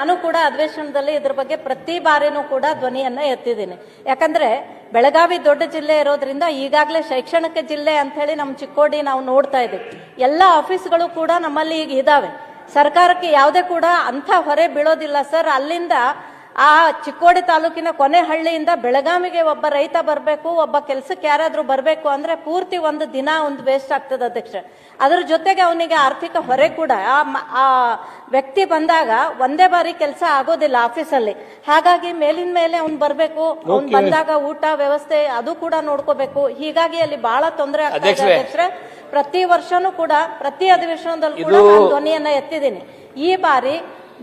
ನಾನು ಕೂಡ ಅಧಿವೇಶನದಲ್ಲಿ ಇದ್ರ ಬಗ್ಗೆ ಪ್ರತಿ ಬಾರಿನೂ ಕೂಡ ಧ್ವನಿಯನ್ನ ಎತ್ತಿದ್ದೀನಿ. ಯಾಕಂದ್ರೆ ಬೆಳಗಾವಿ ದೊಡ್ಡ ಜಿಲ್ಲೆ ಇರೋದ್ರಿಂದ ಈಗಾಗಲೇ ಶೈಕ್ಷಣಿಕ ಜಿಲ್ಲೆ ಅಂತ ಹೇಳಿ ನಮ್ಮ ಚಿಕ್ಕೋಡಿ ನಾವು ನೋಡ್ತಾ ಇದ್ದೀವಿ. ಎಲ್ಲ ಆಫೀಸ್ಗಳು ಕೂಡ ನಮ್ಮಲ್ಲಿ ಈಗ ಇದಾವೆ. ಸರ್ಕಾರಕ್ಕೆ ಯಾವುದೇ ಕೂಡ ಅಂಥ ಹೊರೆ ಬೀಳೋದಿಲ್ಲ ಸರ್. ಅಲ್ಲಿಂದ ಆ ಚಿಕ್ಕೋಡಿ ತಾಲೂಕಿನ ಕೊನೆ ಹಳ್ಳಿಯಿಂದ ಬೆಳಗಾವಿಗೆ ಒಬ್ಬ ರೈತ ಬರಬೇಕು ಒಬ್ಬ ಕೆಲಸಕ್ಕೆ ಯಾರಾದರೂ ಬರಬೇಕು ಅಂದ್ರೆ ಪೂರ್ತಿ ಒಂದು ದಿನ ಒಂದು ವೇಸ್ಟ್ ಆಗ್ತದೆ ಅಧ್ಯಕ್ಷ. ಅದ್ರ ಜೊತೆಗೆ ಅವನಿಗೆ ಆರ್ಥಿಕ ಹೊರೆ ಕೂಡ. ಆ ವ್ಯಕ್ತಿ ಬಂದಾಗ ಒಂದೇ ಬಾರಿ ಕೆಲಸ ಆಗೋದಿಲ್ಲ ಆಫೀಸಲ್ಲಿ. ಹಾಗಾಗಿ ಮೇಲಿನ ಮೇಲೆ ಅವ್ನು ಬರಬೇಕು ಅವ್ನು ಬಂದಾಗ ಊಟ ವ್ಯವಸ್ಥೆ ಅದು ಕೂಡ ನೋಡ್ಕೋಬೇಕು. ಹೀಗಾಗಿ ಅಲ್ಲಿ ಬಹಳ ತೊಂದರೆ ಆಗ್ತದೆ ಅಧ್ಯಕ್ಷ ಪ್ರತಿ ವರ್ಷನೂ ಕೂಡ ಪ್ರತಿ ಅಧಿವೇಶನದಲ್ಲಿ ಕೂಡ ನಾನು ಧ್ವನಿಯನ್ನ ಎತ್ತಿದ್ದೀನಿ. ಈ ಬಾರಿ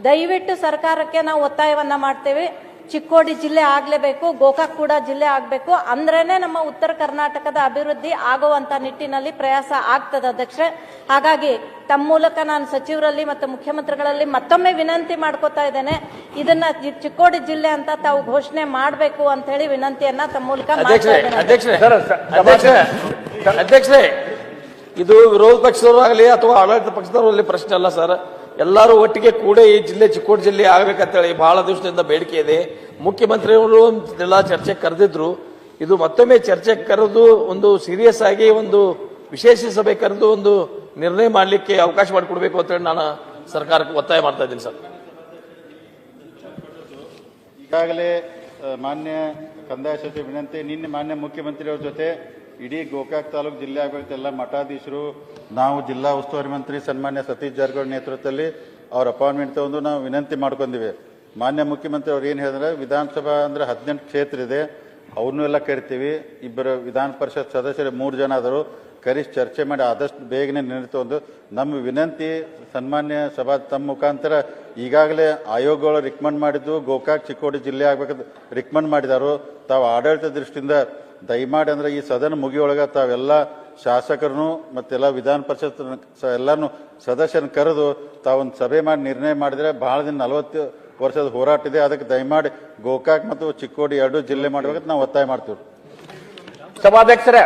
ದಯವಿಟ್ಟು ಸರ್ಕಾರಕ್ಕೆ ನಾವು ಒತ್ತಾಯವನ್ನ ಮಾಡ್ತೇವೆ. ಚಿಕ್ಕೋಡಿ ಜಿಲ್ಲೆ ಆಗ್ಲೇಬೇಕು ಗೋಕಾಕ್ ಕೂಡ ಜಿಲ್ಲೆ ಆಗ್ಬೇಕು ಅಂದ್ರೇನೆ ನಮ್ಮ ಉತ್ತರ ಕರ್ನಾಟಕದ ಅಭಿವೃದ್ಧಿ ಆಗುವಂತ ನಿಟ್ಟಿನಲ್ಲಿ ಪ್ರಯಾಸ ಆಗ್ತದೆ ಅಧ್ಯಕ್ಷೆ ಹಾಗಾಗಿ ತಮ್ಮ ಮೂಲಕ ನಾನು ಸಚಿವರಲ್ಲಿ ಮತ್ತು ಮುಖ್ಯಮಂತ್ರಿಗಳಲ್ಲಿ ಮತ್ತೊಮ್ಮೆ ವಿನಂತಿ ಮಾಡ್ಕೋತಾ ಇದ್ದೇನೆ. ಇದನ್ನ ಚಿಕ್ಕೋಡಿ ಜಿಲ್ಲೆ ಅಂತ ತಾವು ಘೋಷಣೆ ಮಾಡಬೇಕು ಅಂತ ಹೇಳಿ ವಿನಂತಿಯನ್ನ ತಮ್ಮ ಮೂಲಕ ಅಧ್ಯಕ್ಷ ಅಧ್ಯಕ್ಷರೇ ಅಧ್ಯಕ್ಷರೇ. ಸರ್, ಅಧ್ಯಕ್ಷರೇ ಅಧ್ಯಕ್ಷರೇ ಇದು ವಿರೋಧ ಪಕ್ಷದವರು ಆಗಲಿ ಅಥವಾ ಆಡಳಿತ ಪಕ್ಷದವರು ಪ್ರಶ್ನೆ ಅಲ್ಲ ಸರ್. ಎಲ್ಲರೂ ಒಟ್ಟಿಗೆ ಕೂಡ ಈ ಜಿಲ್ಲೆ, ಚಿಕ್ಕೋಡ್ ಜಿಲ್ಲೆ ಆಗ್ಬೇಕಂತೇಳಿ ಬಹಳ ದಿವಸದಿಂದ ಬೇಡಿಕೆ ಇದೆ. ಮುಖ್ಯಮಂತ್ರಿಯವರು ಎಲ್ಲ ಚರ್ಚೆ ಕರೆದಿದ್ರು. ಇದು ಮತ್ತೊಮ್ಮೆ ಚರ್ಚೆ ಕರೆದು ಒಂದು ಸೀರಿಯಸ್ ಆಗಿ ಒಂದು ವಿಶೇಷ ಸಭೆ ಕರೆದು ಒಂದು ನಿರ್ಣಯ ಮಾಡಲಿಕ್ಕೆ ಅವಕಾಶ ಮಾಡಿಕೊಡ್ಬೇಕು ಅಂತೇಳಿ ನಾನು ಸರ್ಕಾರಕ್ಕೆ ಒತ್ತಾಯ ಮಾಡ್ತಾ ಇದ್ದೀನಿ ಸರ್. ಈಗಾಗಲೇ ಮಾನ್ಯ ಕಂದಾಯ ಸಚಿವ ವಿನಂತಿ, ನಿನ್ನೆ ಮಾನ್ಯ ಮುಖ್ಯಮಂತ್ರಿಯವ್ರ ಜೊತೆ ಇಡೀ ಗೋಕಾಕ್ ತಾಲೂಕು ಜಿಲ್ಲೆ ಆಗಬೇಕು ಎಲ್ಲ ಮಠಾಧೀಶರು, ನಾವು ಜಿಲ್ಲಾ ಉಸ್ತುವಾರಿ ಮಂತ್ರಿ ಸನ್ಮಾನ್ಯ ಸತೀಶ್ ಜಾರಕಿಹೊಳಿ ನೇತೃತ್ವದಲ್ಲಿ ಅವ್ರ ಅಪಾಯಿಂಟ್ಮೆಂಟ್ ತಗೊಂಡು ನಾವು ವಿನಂತಿ ಮಾಡ್ಕೊಂಡಿವಿ. ಮಾನ್ಯ ಮುಖ್ಯಮಂತ್ರಿ ಅವ್ರು ಏನು ಹೇಳಿದ್ರೆ, ವಿಧಾನಸಭಾ ಅಂದ್ರೆ ಹದಿನೆಂಟು ಕ್ಷೇತ್ರ ಇದೆ, ಅವ್ರನ್ನೂ ಎಲ್ಲ ಕರಿತೀವಿ ಇಬ್ಬರು ವಿಧಾನ ಪರಿಷತ್ ಸದಸ್ಯರು ಮೂರು ಜನ ಆದರು. ಕರೆಸಿ ಚರ್ಚೆ ಮಾಡಿ ಆದಷ್ಟು ಬೇಗನೆ ನಿರ್ಣಯ ತಗೊಂಡು ನಮ್ಮ ವಿನಂತಿ ಸನ್ಮಾನ್ಯ ಸಭಾ ತಮ್ಮ ಮುಖಾಂತರ ಈಗಾಗಲೇ ಆಯೋಗಗಳು ರಿಕಮೆಂಡ್ ಮಾಡಿದ್ದು, ಗೋಕಾಕ್ ಚಿಕ್ಕೋಡಿ ಜಿಲ್ಲೆ ಆಗಬೇಕಂತ ರಿಕಮೆಂಡ್ ಮಾಡಿದಾರು. ತಾವು ಆಡಳಿತ ದೃಷ್ಟಿಯಿಂದ ದಯಮಾಡಿ ಅಂದ್ರೆ ಈ ಸದನ ಮುಗಿಯೊಳಗ ತಾವೆಲ್ಲ ಶಾಸಕರನ್ನು ಮತ್ತೆಲ್ಲ ವಿಧಾನ ಪರಿಷತ್ ಎಲ್ಲಾನು ಸದಸ್ಯನ ಕರೆದು ತಾವೊಂದು ಸಭೆ ಮಾಡಿ ನಿರ್ಣಯ ಮಾಡಿದ್ರೆ ಬಹಳ ದಿನ ನಲವತ್ತು ವರ್ಷದ ಹೋರಾಟ ಇದೆ. ಅದಕ್ಕೆ ದಯಮಾಡಿ ಗೋಕಾಕ್ ಮತ್ತು ಚಿಕ್ಕೋಡಿ ಎರಡು ಜಿಲ್ಲೆ ಮಾಡಬೇಕಂತ ನಾವು ಒತ್ತಾಯ ಮಾಡ್ತೀವಿ. ಸಭಾಧ್ಯಕ್ಷರೇ.